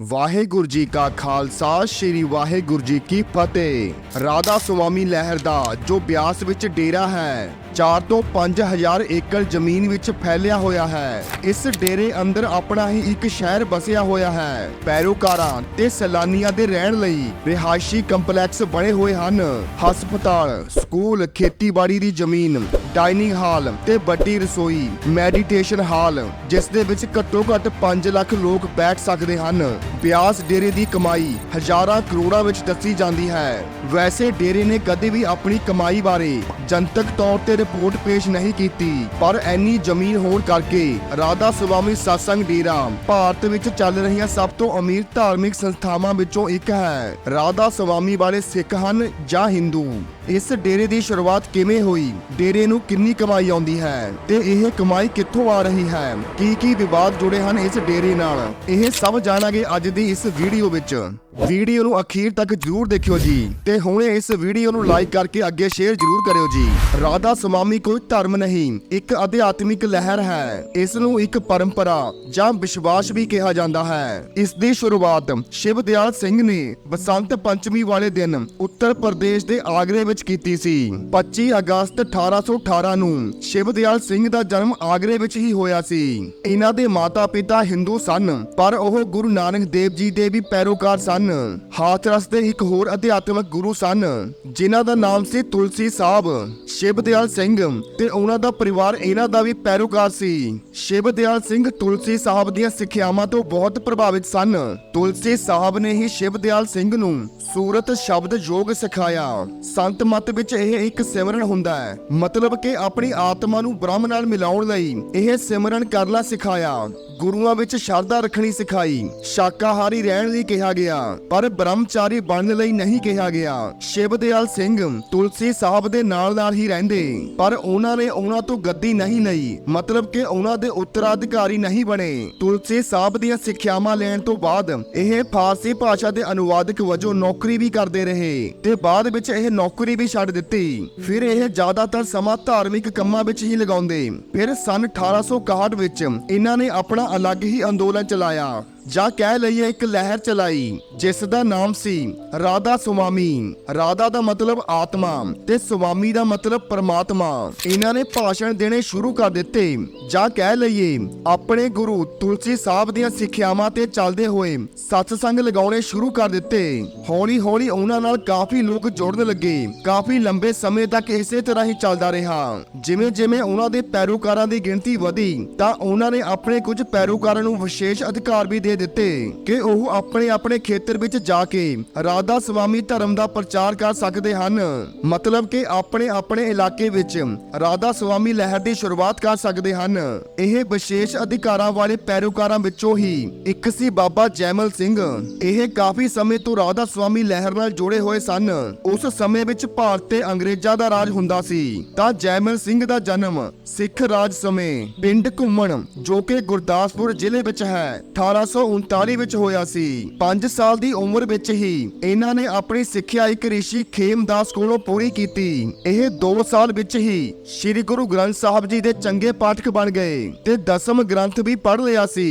ਵਾਹਿਗੁਰੂ ਜੀ ਕਾ ਖਾਲਸਾ, ਸ੍ਰੀ ਵਾਹਿਗੁਰੂ ਜੀ ਕੀ ਫਤਿਹ। ਰਾਧਾ ਸੁਆਮੀ ਲਹਿਰ ਦਾ ਜੋ ਬਿਆਸ ਵਿੱਚ ਡੇਰਾ ਹੈ 4 ਤੋਂ 5000 ਏਕੜ ਜ਼ਮੀਨ ਵਿੱਚ ਫੈਲਿਆ ਹੋਇਆ ਹੈ। ਇਸ ਡੇਰੇ ਅੰਦਰ ਆਪਣਾ ਹੀ ਇੱਕ ਸ਼ਹਿਰ ਬਸਿਆ ਹੋਇਆ ਹੈ। ਪੈਰੋਕਾਰਾਂ ਤੇ ਸੈਲਾਨੀਆਂ ਦੇ ਰਹਿਣ ਲਈ ਰਿਹਾਇਸ਼ੀ ਕੰਪਲੈਕਸ ਬਣੇ ਹੋਏ ਹਨ। ਹਸਪਤਾਲ, ਸਕੂਲ, ਖੇਤੀਬਾੜੀ ਦੀ ਜ਼ਮੀਨ ਡਾਈਨਿੰਗ ਹਾਲ ਤੇ ਵੱਡੀ ਰਸੋਈ, ਮੈਡੀਟੇਸ਼ਨ ਹਾਲ, ਜਿਸ ਦੇ ਵਿੱਚ ਘੱਟੋ ਘੱਟ 5 ਲੱਖ ਲੋਕ ਬੈਠ ਸਕਦੇ ਹਨ। ਬਿਆਸ ਡੇਰੇ ਦੀ ਕਮਾਈ ਹਜ਼ਾਰਾਂ ਕਰੋੜਾਂ ਵਿੱਚ ਦੱਸੀ ਜਾਂਦੀ ਹੈ। ਵੈਸੇ ਡੇਰੇ ਨੇ ਕਦੇ ਵੀ ਆਪਣੀ ਕਮਾਈ ਬਾਰੇ ਜਨਤਕ ਤੌਰ ਤੇ ਰਿਪੋਰਟ ਪੇਸ਼ ਨਹੀਂ ਕੀਤੀ, ਪਰ ਐਨੀ ਜ਼ਮੀਨ ਹੋਣ ਕਰਕੇ ਰਾਧਾ ਸੁਵਾਮੀ satsang ਡੇਰਾ ਭਾਰਤ ਵਿੱਚ ਚੱਲ ਰਹੀਆਂ ਸਭ ਤੋਂ ਅਮੀਰ ਧਾਰਮਿਕ ਸੰਸਥਾਵਾਂ ਵਿੱਚੋਂ ਇੱਕ ਹੈ। ਰਾਧਾ ਸੁਵਾਮੀ ਵਾਲੇ ਸਿੱਖ ਹਨ ਜਾਂ ਹਿੰਦੂ? ਇਸ ਡੇਰੇ ਦੀ ਸ਼ੁਰੂਆਤ ਕਿਵੇਂ ਹੋਈ? ਡੇਰੇ ਨੂੰ ਕਿੰਨੀ ਕਮਾਈ ਆਉਂਦੀ ਹੈ? ਤੇ ਇਹ ਕਮਾਈ ਕਿੱਥੋਂ ਆ ਰਹੀ ਹੈ? ਕੀ ਕੀ ਵਿਵਾਦ ਜੁੜੇ ਹਨ ਇਸ ਡੇਰੇ ਨਾਲ? ਇਹ ਸਭ ਜਾਣਾਂਗੇ ਅੱਜ ਦੀ ਇਸ ਵੀਡੀਓ ਵਿੱਚ। ਵੀਡੀਓ ਨੂੰ ਅਖੀਰ ਤੱਕ ਜਰੂਰ ਦੇਖਿਓ ਜੀ। ਤੇ ਹੁਣੇ ਇਸ ਵੀਡੀਓ ਨੂੰ ਲਾਈਕ ਕਰਕੇ ਅੱਗੇ ਸ਼ੇਅਰ ਜਰੂਰ ਕਰਿਓ ਜੀ। ਰਾਧਾ ਸਵਾਮੀ ਕੋਈ ਧਰਮ ਨਹੀਂ, ਇੱਕ ਅਧਿਆਤਮਿਕ ਲਹਿਰ ਹੈ। ਇਸ ਨੂੰ ਇੱਕ ਪਰੰਪਰਾ ਜਾਂ ਵਿਸ਼ਵਾਸ ਵੀ ਕਿਹਾ ਜਾਂਦਾ ਹੈ। ਇਸ ਦੀ ਸ਼ੁਰੂਆਤ ਸ਼ਿਵ ਦਿਆਲ ਸਿੰਘ ਨੇ ਬਸੰਤ ਪੰਚਮੀ ਵਾਲੇ ਦਿਨ ਉੱਤਰ ਪ੍ਰਦੇਸ਼ ਦੇ ਆਗਰੇ ਵਿੱਚ ਕੀਤੀ ਸੀ। 25 ਅਗਸਤ 1818 ਨੂੰ ਸ਼ਿਵ ਦਿਆਲ ਸਿੰਘ ਦਾ ਜਨਮ ਆਗਰੇ ਵਿੱਚ ਹੀ ਹੋਇਆ ਸੀ। ਇਹਨਾਂ ਦੇ ਮਾਤਾ-ਪਿਤਾ ਹਿੰਦੂ ਸਨ, ਪਰ ਉਹ ਗੁਰੂ ਨਾਨਕ ਦੇਵ ਜੀ ਦੇ ਵੀ ਪੈਰੋਕਾਰ ਸਨ। ਹਾਥਰਸ ਦੇ ਇੱਕ ਹੋਰ ਅਧਿਆਤਮਿਕ ਗੁਰੂ ਸਨ, ਜਿਨ੍ਹਾਂ ਦਾ ਨਾਮ ਸੀ ਤੁਲਸੀ ਸਾਹਿਬ। ਸ਼ਿਵ ਸਿੰਘ ਤੇ ਉਹਨਾਂ ਦਾ ਪਰਿਵਾਰ ਇਹਨਾਂ ਦਾ ਵੀ ਪੈਰੋਕਾਰ ਸੀ। ਸ਼ਿਵ ਦਿਆਲ ਸਿੰਘ ਤੁਲਸੀ ਸਾਹਿਬ ਦੀਆਂ ਸਿੱਖਿਆਵਾਂ ਤੋਂ ਬਹੁਤ ਪ੍ਰਭਾਵਿਤ ਸਨ। ਤੁਲਸੀ ਸਾਹਿਬ ਨੇ ਹੀ ਸ਼ਿਵ ਦਿਆਲ ਸਿੰਘ ਨੂੰ ਸੂਰਤ ਸ਼ਬਦ ਯੋਗ ਸਿਖਾਇਆ। ਸੰਤ ਮਤ ਵਿੱਚ ਇਹ ਇੱਕ ਸਿਮਰਨ ਹੁੰਦਾ ਹੈ। ਮਤਲਬ ਕਿ ਆਪਣੀ ਆਤਮਾ ਨੂੰ ਬ੍ਰਹਮ ਨਾਲ ਮਿਲਾਉਣ ਲਈ ਇਹ ਸਿਮਰਨ ਕਰਨਾ ਸਿਖਾਇਆ। ਗੁਰੂਆਂ ਵਿੱਚ ਸ਼ਰਧਾ ਰੱਖਣੀ ਸਿਖਾਈ। ਸ਼ਾਕਾਹਾਰੀ ਰਹਿਣ ਲਈ ਕਿਹਾ ਗਿਆ। ਪਰ ਬ੍ਰਹਮਚਾਰੀ ਬਣਨ ਲਈ ਨਹੀਂ ਕਿਹਾ ਗਿਆ। ਸ਼ਿਵ ਸਿੰਘ ਤੁਲਸੀ ਸਾਹਿਬ ਦੇ ਨਾਲ ਨਾਲ ਹੀ ਰਹਿੰਦੇ। ਪਰ ਉਹਨਾਂ ਨੇ ਉਹਨਾਂ ਤੋਂ ਗੱਦੀ ਨਹੀਂ ਲਈ। ਮਤਲਬ ਕਿ ਉਹਨਾਂ ਦੇ ਉੱਤਰਾਧਿਕਾਰੀ ਨਹੀਂ ਬਣੇ। ਤੁਲਸੀ ਸਾਹਿਬ ਦੀਆਂ ਸਿੱਖਿਆਵਾਂ ਲੈਣ ਤੋਂ ਬਾਅਦ ਇਹ ਫਾਰਸੀ ਭਾਸ਼ਾ ਦੇ ਅਨੁਵਾਦਕ ਵਜੋਂ ਨੌਕਰੀ ਵੀ ਕਰਦੇ ਰਹੇ। ਤੇ ਬਾਅਦ ਵਿੱਚ ਇਹ ਨੌਕਰੀ ਵੀ ਛੱਡ ਦਿੱਤੀ। ਫਿਰ ਇਹ ਜ਼ਿਆਦਾਤਰ ਸਮਾਂ ਧਾਰਮਿਕ ਕੰਮਾਂ ਵਿੱਚ ਹੀ ਲਗਾਉਂਦੇ। ਫਿਰ ਸਨ 1861 ਵਿੱਚ ਇਹਨਾਂ ਨੇ ਆਪਣਾ ਅਲੱਗ ਹੀ ਅੰਦੋਲਨ ਚਲਾਇਆ। ਜਾਂ ਕਹਿ ਲਈਏ ਇੱਕ ਲਹਿਰ ਚਲਾਈ, ਜਿਸ ਦਾ ਨਾਮ ਸੀ ਰਾਧਾ ਸੁਵਾਮੀ ਰਾਧਾ ਦਾ ਮਤਲਬ ਆਤਮਾ ਤੇ ਸੁਆਮੀ ਦਾ ਮਤਲਬ ਪਰਮਾਤਮਾ। ਇਹਨਾਂ ਨੇ ਭਾਸ਼ਣ ਦੇਣੇ ਸ਼ੁਰੂ ਕਰ ਦਿੱਤੇ, ਜਾਂ ਕਹਿ ਲਈਏ ਆਪਣੇ ਗੁਰੂ ਤੁਲਸੀ ਸਾਹਿਬ ਦੀਆਂ ਸਿੱਖਿਆਵਾਂ ਤੇ ਚੱਲਦੇ ਹੋਏ ਸਤਸੰਗ ਲਗਾਉਣੇ ਸ਼ੁਰੂ ਕਰ ਦਿੱਤੇ। ਹੌਲੀ ਹੌਲੀ ਉਹਨਾਂ ਨਾਲ ਕਾਫੀ ਲੋਕ ਜੁੜਨ ਲੱਗੇ। ਕਾਫੀ ਲੰਬੇ ਸਮੇਂ ਤੱਕ ਇਸੇ ਤਰ੍ਹਾਂ ਹੀ ਚੱਲਦਾ ਰਿਹਾ। ਜਿਵੇਂ ਜਿਵੇਂ ਉਹਨਾਂ ਦੇ ਪੈਰੋਕਾਰਾਂ ਦੀ ਗਿਣਤੀ ਵਧੀ, ਤਾਂ ਉਹਨਾਂ ਨੇ ਆਪਣੇ ਕੁਝ ਪੈਰੋਕਾਰਾਂ ਨੂੰ ਵਿਸ਼ੇਸ਼ ਅਧਿਕਾਰ ਵੀ ਦੇ ਦਿੱਤੇ ਕਿ ਉਹ ਆਪਣੇ ਆਪਣੇ ਖੇਤਰ ਵਿੱਚ ਜਾ ਕੇ ਰਾਧਾ ਸੁਆਮੀ ਧਰਮ ਦਾ ਪ੍ਰਚਾਰ ਕਰ ਸਕਦੇ ਹਨ। ਮਤਲਬ ਕਿ ਆਪਣੇ ਆਪਣੇ ਇਲਾਕੇ ਵਿੱਚ ਰਾਧਾ ਸੁਆਮੀ ਲਹਿਰ ਦੀ ਸ਼ੁਰੂਆਤ ਕਰ ਸਕਦੇ ਹਨ। ਇਹ ਵਿਸ਼ੇਸ਼ ਅਧਿਕਾਰਾਂ ਵਾਲੇ ਪੈਰੋਕਾਰਾਂ ਵਿੱਚੋਂ ਹੀ ਇੱਕ ਸੀ ਬਾਬਾ ਜੈਮਲ ਸਿੰਘ। ਇਹ ਕਾਫੀ ਸਮੇਂ ਤੋਂ ਰਾਧਾ ਸੁਆਮੀ ਲਹਿਰ ਨਾਲ ਜੁੜੇ ਹੋਏ ਸਨ। ਉਸ ਸਮੇਂ ਵਿੱਚ ਭਾਰਤ ਤੇ ਅੰਗਰੇਜ਼ਾਂ ਦਾ ਰਾਜ ਹੁੰਦਾ ਸੀ। ਤਾਂ ਜੈਮਲ ਸਿੰਘ ਦਾ ਜਨਮ ਸਿੱਖ ਰਾਜ ਸਮੇਂ ਪਿੰਡ ਘੁੰਮਣ, ਜੋ ਕਿ ਗੁਰਦਾਸਪੁਰ ਜ਼ਿਲ੍ਹੇ ਵਿੱਚ ਹੈ 1839 ਵਿੱਚ ਹੋਇਆ ਸੀ। 5 ਸਾਲ ਦੀ ਉਮਰ ਵਿੱਚ ਹੀ ਇਹਨਾਂ ਨੇ ਆਪਣੀ ਸਿੱਖਿਆ ਇੱਕ ਰਿਸ਼ੀ ਖੇਮਦਾਸ ਕੋਲੋਂ ਪੂਰੀ ਕੀਤੀ। ਇਹ 2 ਸਾਲ ਵਿੱਚ ਹੀ ਸ੍ਰੀ ਗੁਰੂ ਗ੍ਰੰਥ ਸਾਹਿਬ ਜੀ ਦੇ ਚੰਗੇ ਪਾਠਕ ਬਣ ਗਏ ਤੇ ਦਸਮ ਗ੍ਰੰਥ ਵੀ ਪੜ੍ਹ ਲਿਆ ਸੀ।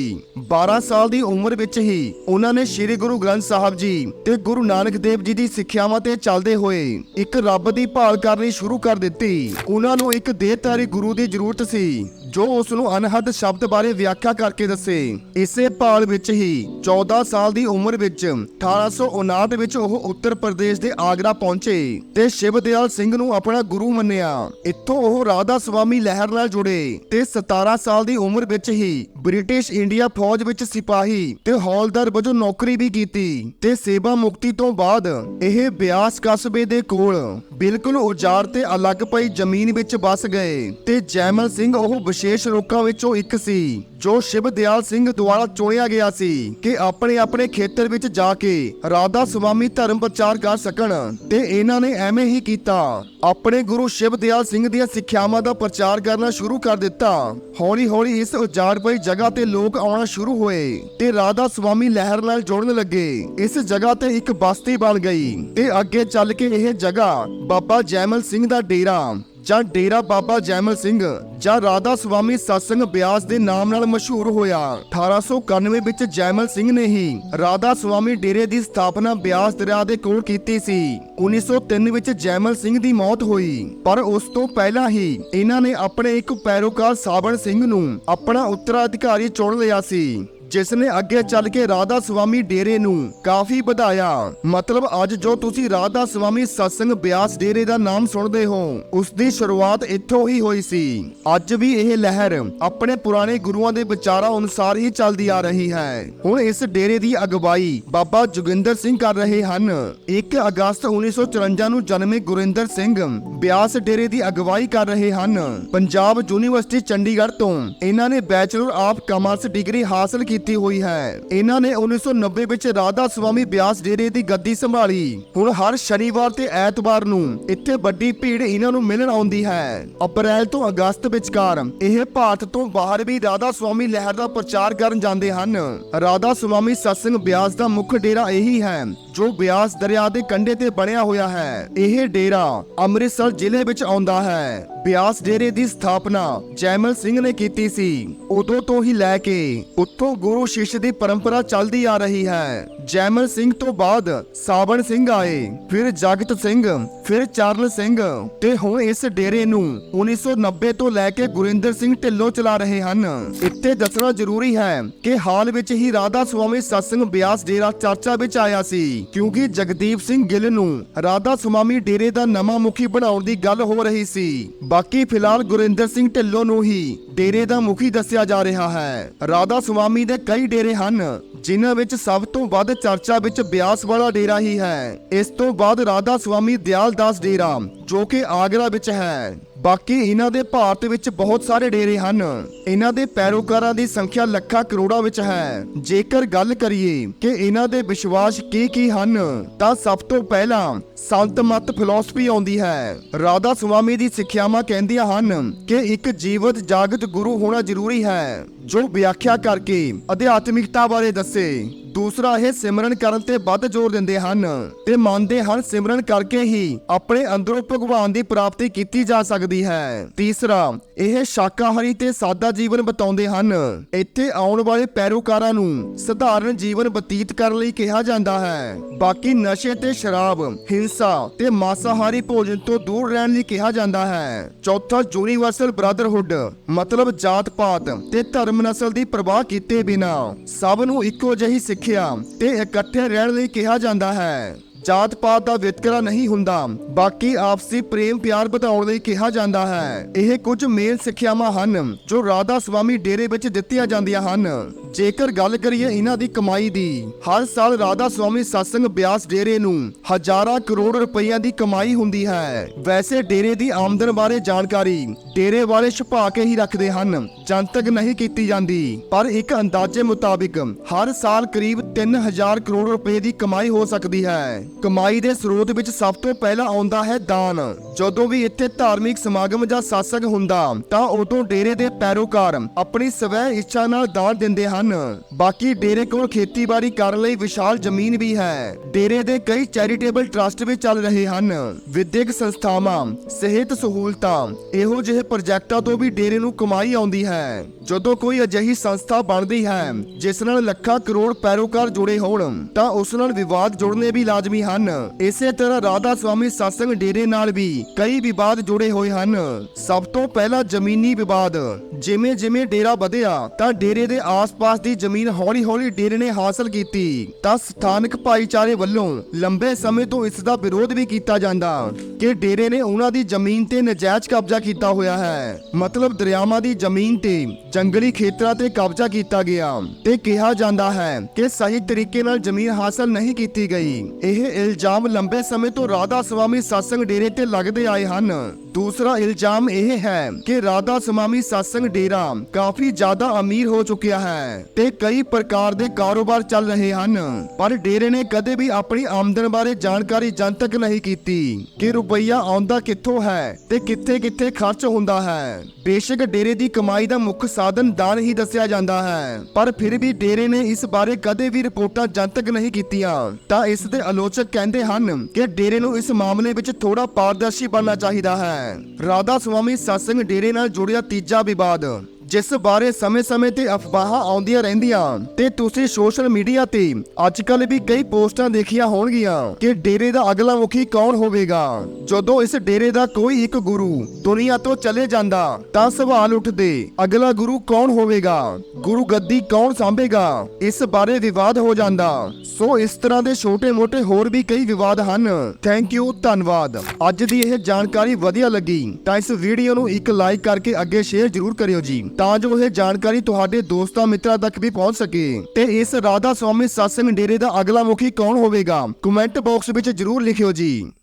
12 ਸਾਲ ਦੀ ਉਮਰ ਵਿੱਚ ਹੀ ਉਹਨਾਂ ਨੇ ਸ੍ਰੀ ਗੁਰੂ ਗ੍ਰੰਥ ਸਾਹਿਬ ਜੀ ਤੇ ਗੁਰੂ ਨਾਨਕ ਦੇਵ ਜੀ ਦੀ ਸਿੱਖਿਆਵਾਂ ਤੇ ਚੱਲਦੇ ਹੋਏ ਇੱਕ ਰੱਬ ਦੀ ਭਾਲ ਕਰਨੀ ਸ਼ੁਰੂ ਕਰ ਦਿੱਤੀ। ਉਹਨਾਂ ਨੂੰ ਇੱਕ ਦੇਹਧਾਰੀ ਗੁਰੂ ਦੀ ਜ਼ਰੂਰਤ ਸੀ। ਜੋ ਉਸ ਨੂੰ ਅਨਹਦ ਸ਼ਬਦ ਬਾਰੇ ਵਿਆਖਿਆ ਕਰਕੇ ਦੱਸੇ। ਇਸੇ ਭਾਲ ਵਿੱਚ ਹੀ 14 ਸਾਲ ਦੀ ਉਮਰ ਵਿੱਚ 1859 ਵਿੱਚ ਉਹ ਉੱਤਰ ਪ੍ਰਦੇਸ਼ ਦੇ ਆਗਰਾ ਪਹੁੰਚੇ ਤੇ ਸ਼ਿਵ ਸਿੰਘ ਨੂੰ ਆਪਣਾ ਗੁਰੂ ਮੰਨਿਆ। ਇੱਥੋਂ ਉਹ ਰਾਧਾ ਸੁਆਮੀ ਲਹਿਰ ਨਾਲ ਜੁੜੇ ਤੇ 17 ਸਾਲ ਦੀ ਉਮਰ ਵਿੱਚ ਹੀ ਬ੍ਰਿਟਿਸ਼ ਇੰਡੀਆ ਫੌਜ ਵਿੱਚ ਸਿਪਾਹੀ ਤੇ ਹੌਲਦਾਰ ਵਜੋਂ ਨੌਕਰੀ ਵੀ ਕੀਤੀ ਤੇ ਸੇਵਾ ਮੁਕਤੀ ਤੋਂ ਬਾਅਦ ਇਹ ਬਿਆਸ ਕਸਬੇ ਦੇ ਕੋਲ ਬਿਲਕੁਲ ਉਜਾੜ ਤੇ ਅਲੱਗ ਪਈ ਜ਼ਮੀਨ ਵਿੱਚ ਵਸ ਗਏ ਤੇ ਜੈਮਲ ਸਿੰਘ ਉਹ ਵਿਸ਼ੇਸ਼ ਲੋਕਾਂ ਵਿੱਚੋਂ ਇੱਕ ਸੀ, ਜੋ ਸ਼ਿਵ ਸਿੰਘ ਦੁਆਰਾ ਚੁਣਿਆ ਗਿਆ ਸੀ ਕਿ ਆਪਣੇ ਆਪਣੇ ਖੇਤਰ ਵਿੱਚ ਜਾ ਕੇ ਰਾਧਾ ਸੁਆਮੀ ਧਰਮ ਪ੍ਰਚਾਰ ਕਰ ਸਕਣ ਤੇ ਇਹਨਾਂ ਨੇ ਐਵੇਂ ਹੀ ਕੀਤਾ। ਆਪਣੇ ਗੁਰੂ ਸ਼ਿਵ ਸਿੰਘ ਦੀਆਂ ਸਿੱਖਿਆਵਾਂ ਦਾ ਪ੍ਰਚਾਰ ਕਰਨਾ ਸ਼ੁਰੂ ਕਰ ਦਿੱਤਾ। ਹੌਲੀ ਹੌਲੀ ਇਸ ਉਜਾੜ ਪਈ ਜਗ੍ਹਾ ਤੇ ਲੋਕ ਆਉਣਾ ਸ਼ੁਰੂ ਹੋਏ ਤੇ ਰਾਧਾ ਸੁਆਮੀ ਲਹਿਰ ਨਾਲ ਜੁੜਨ ਲੱਗੇ। ਇਸ ਜਗ੍ਹਾ ਤੇ ਇੱਕ ਬਸਤੀ ਬਣ ਗਈ ਤੇ ਅੱਗੇ ਚੱਲ ਕੇ ਇਹ ਜਗ੍ਹਾ ਬਾਬਾ ਜੈਮਲ ਸਿੰਘ ਦਾ ਡੇਰਾ ਜਾਂ ਡੇਰਾ ਬਾਬਾ ਜੈਮਲ ਸਿੰਘ ਜਾਂ ਰਾਧਾ ਸੁਆਮੀ ਸਤਸੰਗ ਬਿਆਸ ਦੇ ਨਾਮ ਨਾਲ ਮਸ਼ਹੂਰ ਹੋਇਆ। 1891 ਵਿੱਚ ਜੈਮਲ ਸਿੰਘ ਨੇ ਹੀ ਰਾਧਾ ਸੁਆਮੀ ਡੇਰੇ ਦੀ ਸਥਾਪਨਾ ਬਿਆਸ ਦਰਿਆ ਦੇ ਕੋਲ ਕੀਤੀ ਸੀ। 1903 ਵਿੱਚ ਜੈਮਲ ਸਿੰਘ ਦੀ ਮੌਤ ਹੋਈ। ਪਰ ਉਸ ਤੋਂ ਪਹਿਲਾਂ ਹੀ ਇਹਨਾਂ ਨੇ ਆਪਣੇ ਇੱਕ ਪੈਰੋਕਾਰ ਸਾਬਣ ਸਿੰਘ ਨੂੰ ਆਪਣਾ ਉੱਤਰਾਧਿਕਾਰੀ ਚੁਣ ਲਿਆ ਸੀ। ਜਿਸ ਨੇ ਅੱਗੇ ਚੱਲ ਕੇ ਰਾਧਾ ਸੁਆਮੀ ਡੇਰੇ ਨੂੰ ਕਾਫੀ ਵਧਾਇਆ। ਮਤਲਬ ਅੱਜ ਜੋ ਤੁਸੀਂ ਰਾਧਾ ਸੁਆਮੀ ਸਤਸੰਗ ਬਿਆਸ ਡੇਰੇ ਦਾ ਨਾਮ ਸੁਣਦੇ ਹੋ, ਉਸ ਦੀ ਸ਼ੁਰੂਆਤ ਇੱਥੋਂ ਹੀ ਹੋਈ ਸੀ। ਅੱਜ ਵੀ ਇਹ ਲਹਿਰ ਆਪਣੇ ਪੁਰਾਣੇ ਗੁਰੂਆਂ ਦੇ ਵਿਚਾਰਾਂ ਅਨੁਸਾਰ ਹੀ ਚੱਲਦੀ ਆ ਰਹੀ ਹੈ। ਹੁਣ ਇਸ ਡੇਰੇ ਦੀ ਅਗਵਾਈ ਬਾਬਾ ਜੋਗਿੰਦਰ ਸਿੰਘ ਕਰ ਰਹੇ ਹਨ। 1 ਅਗਸਤ 1954 ਨੂੰ ਜਨਮੇ ਗੁਰਿੰਦਰ ਸਿੰਘ ਬਿਆਸ ਡੇਰੇ ਦੀ ਅਗਵਾਈ ਕਰ ਰਹੇ ਹਨ। ਪੰਜਾਬ ਯੂਨੀਵਰਸਿਟੀ ਚੰਡੀਗੜ੍ਹ ਤੋਂ ਇਹਨਾਂ ਨੇ ਬੈਚਲਰ ਆਫ ਕਾਮਰਸ ਡਿਗਰੀ ਹਾਸਲ ਕੀਤੀ ਹੋਈ ਹੈ। ਇਹਨਾਂ ਨੇ 1990 ਵਿੱਚ ਰਾਧਾ ਸੁਆਮੀ ਬਿਆਸ ਡੇਰੇ ਦੀ ਗੱਦੀ ਸੰਭਾਲੀ। ਹੁਣ ਹਰ ਸ਼ਨੀਵਾਰ ਤੇ ਐਤਵਾਰ ਨੂੰ ਇੱਥੇ ਵੱਡੀ ਭੀੜ ਇਹਨਾਂ ਨੂੰ ਮਿਲਣ ਆਉਂਦੀ ਹੈ। ਅਪ੍ਰੈਲ ਤੋਂ ਅਗਸਤ ਵਿਚਕਾਰ ਇਹ ਭਾਰਤ ਤੋਂ ਬਾਹਰ ਵੀ ਰਾਧਾ ਸੁਆਮੀ ਲਹਿਰ ਦਾ ਪ੍ਰਚਾਰ ਕਰਨ ਜਾਂਦੇ ਹਨ। ਰਾਧਾ ਸੁਆਮੀ ਸਤਸੰਗ ਬਿਆਸ ਦਾ ਮੁੱਖ ਡੇਰਾ ਇਹੀ ਹੈ। ਜੋ ਬਿਆਸ ਦਰਿਆ ਦੇ ਕੰਢੇ ਤੇ ਬਣਿਆ ਹੋਇਆ ਹੈ, ਇਹ ਡੇਰਾ ਅੰਮ੍ਰਿਤਸਰ ਜ਼ਿਲ੍ਹੇ ਵਿੱਚ ਆਉਂਦਾ ਹੈ। ਬਿਆਸ ਡੇਰੇ ਦੀ ਸਥਾਪਨਾ ਜੈਮਲ ਸਿੰਘ ਨੇ ਕੀਤੀ ਸੀ। ਉਦੋਂ ਤੋਂ ਹੀ ਲੈ ਕੇ ਉੱਥੋਂ ਗੁਰੂ ਸ਼ਿਸ਼ ਦੀ ਪਰੰਪਰਾ ਚੱਲਦੀ ਆ ਰਹੀ ਹੈ। ਜੈਮਲ ਸਿੰਘ ਤੋਂ ਬਾਅਦ ਸਾਬਣ ਸਿੰਘ ਆਏ, ਫਿਰ ਜਗਤ ਸਿੰਘ, ਫਿਰ ਚਰਨ ਸਿੰਘ ਤੇ ਹੁਣ ਇਸ ਡੇਰੇ ਨੂੰ 1990 ਤੋਂ ਲੈ ਕੇ ਗੁਰਿੰਦਰ ਸਿੰਘ ਢਿੱਲੋਂ ਚਲਾ ਰਹੇ ਹਨ। ਇੱਥੇ ਦੱਸਣਾ ਜ਼ਰੂਰੀ ਹੈ ਕਿ ਹਾਲ ਵਿੱਚ ਹੀ ਰਾਧਾ ਸੁਆਮੀ ਸਤਸੰਗ ਬਿਆਸ ਡੇਰਾ ਚਰਚਾ ਵਿੱਚ ਆਇਆ ਸੀ। ਕਿਉਂਕਿ ਜਗਦੀਪ ਸਿੰਘ ਗਿੱਲ ਨੂੰ ਰਾਧਾ ਸੁਆਮੀ ਡੇਰੇ ਦਾ ਨਵਾਂ ਮੁਖੀ ਬਣਾਉਣ ਦੀ ਗੱਲ ਹੋ ਰਹੀ ਸੀ। ਬਾਕੀ ਫਿਲਹਾਲ ਗੁਰਿੰਦਰ ਸਿੰਘ ਢਿੱਲੋਂ ਨੂੰ ਹੀ ਡੇਰੇ ਦਾ ਮੁਖੀ ਦੱਸਿਆ ਜਾ ਰਿਹਾ ਹੈ। ਰਾਧਾ ਸੁਆਮੀ ਦੇ ਕਈ ਡੇਰੇ ਹਨ, ਜਿਨ੍ਹਾਂ ਵਿੱਚ ਸਭ ਤੋਂ ਵੱਧ ਚਰਚਾ ਵਿੱਚ ਬਿਆਸ ਵਾਲਾ ਡੇਰਾ ਹੀ ਹੈ। ਇਸ ਤੋਂ ਬਾਅਦ ਰਾਧਾ ਸੁਆਮੀ ਦਿਆਲ ਦਾਸ ਡੇਰਾ ਜੋ ਕਿ ਆਗਰਾ ਵਿੱਚ ਹੈ। ਬਾਕੀ ਇਹਨਾਂ ਦੇ ਭਾਰਤ ਵਿੱਚ ਬਹੁਤ ਸਾਰੇ ਡੇਰੇ ਹਨ। ਇਹਨਾਂ ਦੇ ਪੈਰੋਕਾਰਾਂ ਦੀ ਸੰਖਿਆ ਲੱਖਾਂ ਕਰੋੜਾਂ ਵਿੱਚ ਹੈ। ਜੇਕਰ ਗੱਲ ਕਰੀਏ ਕਿ ਇਹਨਾਂ ਦੇ ਵਿਸ਼ਵਾਸ ਕੀ ਕੀ ਹਨ, ਤਾਂ ਸਭ ਤੋਂ ਪਹਿਲਾਂ ਸੰਤ ਮਤ ਫਿਲਾਸਫੀ ਆਉਂਦੀ ਹੈ। ਰਾਧਾ ਸੁਆਮੀ ਦੀ ਸਿੱਖਿਆਵਾਂ ਕਹਿੰਦੀਆਂ ਹਨ ਕਿ ਇੱਕ ਜੀਵਤ ਜਾਗਤ ਗੁਰੂ ਹੋਣਾ ਜ਼ਰੂਰੀ ਹੈ, ਜੋ ਵਿਆਖਿਆ ਕਰਕੇ ਅਧਿਆਤਮਿਕਤਾ ਬਾਰੇ ਦੱਸੇ। ਦੂਸਰਾ ਇਹ ਸਿਮਰਨ ਕਰਨ ਤੇ ਵੱਧ ਜ਼ੋਰ ਦਿੰਦੇ ਹਨ ਤੇ ਮੰਨਦੇ ਹਨ ਸਿਮਰਨ ਕਰਕੇ ਹੀ ਆਪਣੇ ਅੰਦਰੋਂ ਭਗਵਾਨ ਦੀ ਪ੍ਰਾਪਤੀ ਕੀਤੀ ਜਾ ਸਕਦੀ ਹੈ। ਤੀਸਰਾ ਇਹ ਸ਼ਾਕਾਹਾਰੀ ਤੇ ਸਾਦਾ ਜੀਵਨ ਬਤਾਉਂਦੇ ਹਨ। ਇੱਥੇ ਆਉਣ ਵਾਲੇ ਪੈਰੋਕਾਰਾਂ ਨੂੰ ਸਧਾਰਨ ਜੀਵਨ ਬਤੀਤ ਕਰਨ ਲਈ ਕਿਹਾ ਜਾਂਦਾ ਹੈ। ਬਾਕੀ ਨਸ਼ੇ ਤੇ ਸ਼ਰਾਬ, ਹਿੰਸਾ ਤੇ ਮਾਸਾਹਾਰੀ ਭੋਜਨ ਤੋਂ ਦੂਰ ਰਹਿਣ ਲਈ ਕਿਹਾ ਜਾਂਦਾ ਹੈ। ਚੌਥਾ ਯੂਨੀਵਰਸਲ ਬ੍ਰਦਰਹੁੱਡ, ਮਤਲਬ ਜਾਤ ਪਾਤ ਤੇ ਧਰਮ ਨਸਲ ਦੀ ਪਰਵਾਹ ਕੀਤੇ ਬਿਨਾ ਸਭ ਨੂੰ ਇੱਕੋ ਜਿਹੀ ਸਿੱਖਿਆ ਤੇ ਇਕੱਠੇ ਰਹਿਣ ਲਈ ਕਿਹਾ ਜਾਂਦਾ ਹੈ। ਜਾਤ ਪਾਤ ਦਾ ਵਿਤਕਰਾ ਨਹੀਂ ਹੁੰਦਾ। ਬਾਕੀ ਆਪਸੀ ਪ੍ਰੇਮ ਪਿਆਰ ਵਧਾਉਣ ਲਈ ਕਿਹਾ ਜਾਂਦਾ ਹੈ। ਇਹ ਕੁਝ ਮੇਲ ਸਿੱਖਿਆਵਾਂ ਹਨ, ਜੋ ਰਾਧਾ ਸੁਆਮੀ ਡੇਰੇ ਵਿੱਚ ਦਿੱਤੀਆਂ ਜਾਂਦੀਆਂ ਹਨ। ਜੇਕਰ ਗੱਲ ਕਰੀਏ ਇਹਨਾਂ ਦੀ ਕਮਾਈ ਦੀ, ਹਰ ਸਾਲ ਰਾਧਾ ਸੁਆਮੀ ਸਤਸੰਗ ਬਿਆਸ ਡੇਰੇ ਨੂੰ ਹਜ਼ਾਰਾਂ ਕਰੋੜ ਰੁਪਈਆ ਦੀ ਕਮਾਈ ਹੁੰਦੀ ਹੈ। ਵੈਸੇ ਡੇਰੇ ਦੀ ਆਮਦਨ ਬਾਰੇ ਜਾਣਕਾਰੀ ਡੇਰੇ ਵਾਲੇ ਛੁਪਾ ਕੇ ਹੀ ਰੱਖਦੇ ਹਨ, ਜਨਤਕ ਨਹੀਂ ਕੀਤੀ ਜਾਂਦੀ। ਪਰ ਇੱਕ ਅੰਦਾਜ਼ੇ ਮੁਤਾਬਿਕ, ਹਰ ਸਾਲ ਕਰੀਬ 3000 ਕਰੋੜ ਰੁਪਏ ਦੀ ਕਮਾਈ ਹੋ ਸਕਦੀ ਹੈ। ਕਮਾਈ ਦੇ ਸਰੋਤ ਵਿੱਚ ਸਭ ਤੋਂ ਪਹਿਲਾਂ ਆਉਂਦਾ ਹੈ ਦਾਨ। ਜਦੋਂ ਵੀ ਇੱਥੇ ਧਾਰਮਿਕ ਸਮਾਗਮ ਜਾਂ satsang ਹੁੰਦਾ, ਤਾਂ ਉਦੋਂ ਡੇਰੇ ਦੇ ਪੈਰੋਕਾਰ ਆਪਣੀ ਸਵੈ ਇੱਛਾ ਨਾਲ ਦਾਨ ਦਿੰਦੇ ਹਨ। ਬਾਕੀ ਡੇਰੇ ਕੋਲ ਖੇਤੀਬਾੜੀ ਕਰਨ ਲਈ ਵਿਸ਼ਾਲ ਜ਼ਮੀਨ ਵੀ ਹੈ। ਡੇਰੇ ਦੇ ਕਈ ਚੈਰੀਟੇਬਲ ਟਰਸਟ ਵੀ ਚੱਲ ਰਹੇ ਹਨ। ਵਿਦਿਅਕ ਸੰਸਥਾਵਾਂ, ਸਿਹਤ ਸਹੂਲਤਾਂ, ਇਹੋ ਜਿਹੇ ਪ੍ਰੋਜੈਕਟਾਂ ਤੋਂ ਵੀ ਡੇਰੇ ਨੂੰ ਕਮਾਈ ਆਉਂਦੀ ਹੈ। ਜਦੋਂ ਕੋਈ ਅਜਿਹੀ ਸੰਸਥਾ ਬਣਦੀ ਹੈ, ਜਿਸ ਨਾਲ ਲੱਖਾਂ ਕਰੋੜ ਪੈਰੋਕਾਰ ਜੁੜੇ ਹੋਣ, ਤਾਂ ਉਸ ਨਾਲ ਵਿਵਾਦ ਜੁੜਨੇ ਵੀ ਲਾਜ਼ਮੀ ਹਨ। ਇਸੇ ਤਰ੍ਹਾਂ ਰਾਧਾ ਸਵਾਮੀ ਸਤਸੰਗ ਡੇਰੇ ਨਾਲ ਵੀ ਕਈ ਵਿਵਾਦ ਜੁੜੇ ਹੋਏ ਹਨ। ਸਭ ਤੋਂ ਪਹਿਲਾਂ ਜ਼ਮੀਨੀ ਵਿਵਾਦ ਜਿਵੇਂ ਜਿਵੇਂ ਡੇਰਾ ਵਧਿਆ, ਤਾਂ ਡੇਰੇ ਦੇ ਆਸ-ਪਾਸ ਦੀ ਜ਼ਮੀਨ ਹੌਲੀ-ਹੌਲੀ ਡੇਰੇ ਨੇ ਹਾਸਲ ਕੀਤੀ। ਤਾਂ ਸਥਾਨਕ ਭਾਈਚਾਰੇ ਵੱਲੋਂ ਲੰਬੇ ਸਮੇਂ ਤੋਂ ਇਸ ਦਾ ਵਿਰੋਧ ਵੀ ਕੀਤਾ ਜਾਂਦਾ ਕਿ ਡੇਰੇ ਨੇ ਉਹਨਾਂ ਦੀ ਜ਼ਮੀਨ ਤੇ ਨਜਾਇਜ਼ ਕਬਜ਼ਾ ਕੀਤਾ ਹੋਇਆ ਹੈ। ਮਤਲਬ ਦਰਿਆਵਾਂ ਦੀ ਜ਼ਮੀਨ ਤੇ ਜੰਗਲੀ ਖੇਤਰਾਂ ਤੇ ਕਬਜ਼ਾ ਕੀਤਾ ਗਿਆ ਤੇ ਕਿਹਾ ਜਾਂਦਾ ਹੈ ਕਿ ਸਹੀ ਤਰੀਕੇ ਨਾਲ ਜ਼ਮੀਨ ਹਾਸਲ ਨਹੀਂ ਕੀਤੀ ਗਈ। ਇਹ ਇਲਜ਼ਾਮ ਲੰਬੇ ਸਮੇਂ ਤੋਂ ਰਾਧਾ ਸਵਾਮੀ ਸਤਸੰਗ ਡੇਰੇ ਤੇ ਲੱਗਦੇ ਆਏ ਹਨ। ਦੂਸਰਾ ਇਲਜ਼ਾਮ ਇਹ ਹੈ ਕਿ ਰਾਧਾ ਸੁਆਮੀ ਸਤਸੰਗ ਡੇਰਾ ਕਾਫੀ ਜ਼ਿਆਦਾ ਅਮੀਰ ਹੋ ਚੁੱਕਿਆ ਹੈ ਤੇ ਕਈ ਪ੍ਰਕਾਰ ਦੇ ਕਾਰੋਬਾਰ ਚੱਲ ਰਹੇ ਹਨ, ਪਰ ਡੇਰੇ ਨੇ ਕਦੇ ਵੀ ਆਪਣੀ ਆਮਦਨ ਬਾਰੇ ਜਾਣਕਾਰੀ ਜਨਤਕ ਨਹੀਂ ਕੀਤੀ ਕਿ ਰੁਪਈਆ ਆਉਂਦਾ ਕਿੱਥੋਂ ਹੈ ਤੇ ਕਿੱਥੇ-ਕਿੱਥੇ ਖਰਚ ਹੁੰਦਾ ਹੈ। ਬੇਸ਼ੱਕ ਡੇਰੇ ਦੀ ਕਮਾਈ ਦਾ ਮੁੱਖ ਸਾਧਨ ਦਾਨ ਹੀ ਦੱਸਿਆ ਜਾਂਦਾ ਹੈ, ਪਰ ਫਿਰ ਵੀ ਡੇਰੇ ਨੇ ਇਸ ਬਾਰੇ ਕਦੇ ਵੀ ਰਿਪੋਰਟਾਂ ਜਨਤਕ ਨਹੀਂ ਕੀਤੀਆਂ। ਤਾਂ ਇਸ ਦੇ ਆਲੋਚਕ ਕਹਿੰਦੇ ਹਨ ਕਿ ਡੇਰੇ ਨੂੰ ਇਸ ਮਾਮਲੇ ਵਿੱਚ ਥੋੜਾ ਪਾਰਦਰਸ਼ੀ ਬਣਨਾ ਚਾਹੀਦਾ ਹੈ। ਹੈ ਰਾਧਾ ਸੁਆਮੀ ਸਤਸੰਗ ਡੇਰੇ ਨਾਲ ਜੁੜਿਆ ਤੀਜਾ ਵਿਵਾਦ। ਜਿਸ ਬਾਰੇ ਸਮੇਂ-ਸਮੇਂ ਤੇ ਅਫਵਾਹਾਂ ਆਉਂਦੀਆਂ ਰਹਿੰਦੀਆਂ ਤੇ ਤੁਸੀਂ ਸੋਸ਼ਲ ਮੀਡੀਆ ਤੇ ਅੱਜਕੱਲ ਵੀ ਕਈ ਪੋਸਟਾਂ ਦੇਖੀਆਂ ਹੋਣਗੀਆਂ ਕਿ ਡੇਰੇ ਦਾ ਅਗਲਾ ਮੁਖੀ ਕੌਣ ਹੋਵੇਗਾ। ਜਦੋਂ ਇਸ ਡੇਰੇ ਦਾ ਕੋਈ ਇੱਕ ਗੁਰੂ ਦੁਨੀਆ ਤੋਂ ਚਲੇ ਜਾਂਦਾ, ਤਾਂ ਸਵਾਲ ਉੱਠਦੇ, ਅਗਲਾ ਗੁਰੂ ਕੌਣ ਹੋਵੇਗਾ? ਗੁਰੂ ਗੱਦੀ ਕੌਣ ਸੰਭੇਗਾ? ਇਸ ਬਾਰੇ ਵਿਵਾਦ ਹੋ ਜਾਂਦਾ। ਸੋ ਇਸ ਤਰ੍ਹਾਂ ਦੇ ਛੋਟੇ-ਮੋਟੇ ਹੋਰ ਵੀ ਕਈ ਵਿਵਾਦ ਹਨ। ਥੈਂਕ ਯੂ ਧੰਨਵਾਦ। ਅੱਜ ਦੀ ਇਹ ਜਾਣਕਾਰੀ ਵਧੀਆ ਲੱਗੀ, ਤਾਂ ਇਸ ਵੀਡੀਓ ਨੂੰ ਇੱਕ ਲਾਈਕ ਕਰਕੇ ਅੱਗੇ ਸ਼ੇਅਰ ਜ਼ਰੂਰ ਕਰਿਓ ਜੀ। ਤਾਂ ਜੋ ਇਹ ਜਾਣਕਾਰੀ ਤੁਹਾਡੇ ਦੋਸਤਾਂ ਮਿੱਤਰਾਂ ਤੱਕ ਵੀ ਪਹੁੰਚ ਸਕੇ। ਤੇ ਇਸ ਰਾਧਾ ਸਵਾਮੀ ਸਤਸੰਗ ਡੇਰੇ ਦਾ ਅਗਲਾ ਮੁਖੀ ਕੌਣ ਹੋਵੇਗਾ? ਕਮੈਂਟ ਬਾਕਸ ਵਿੱਚ ਜ਼ਰੂਰ ਲਿਖਿਓ ਜੀ।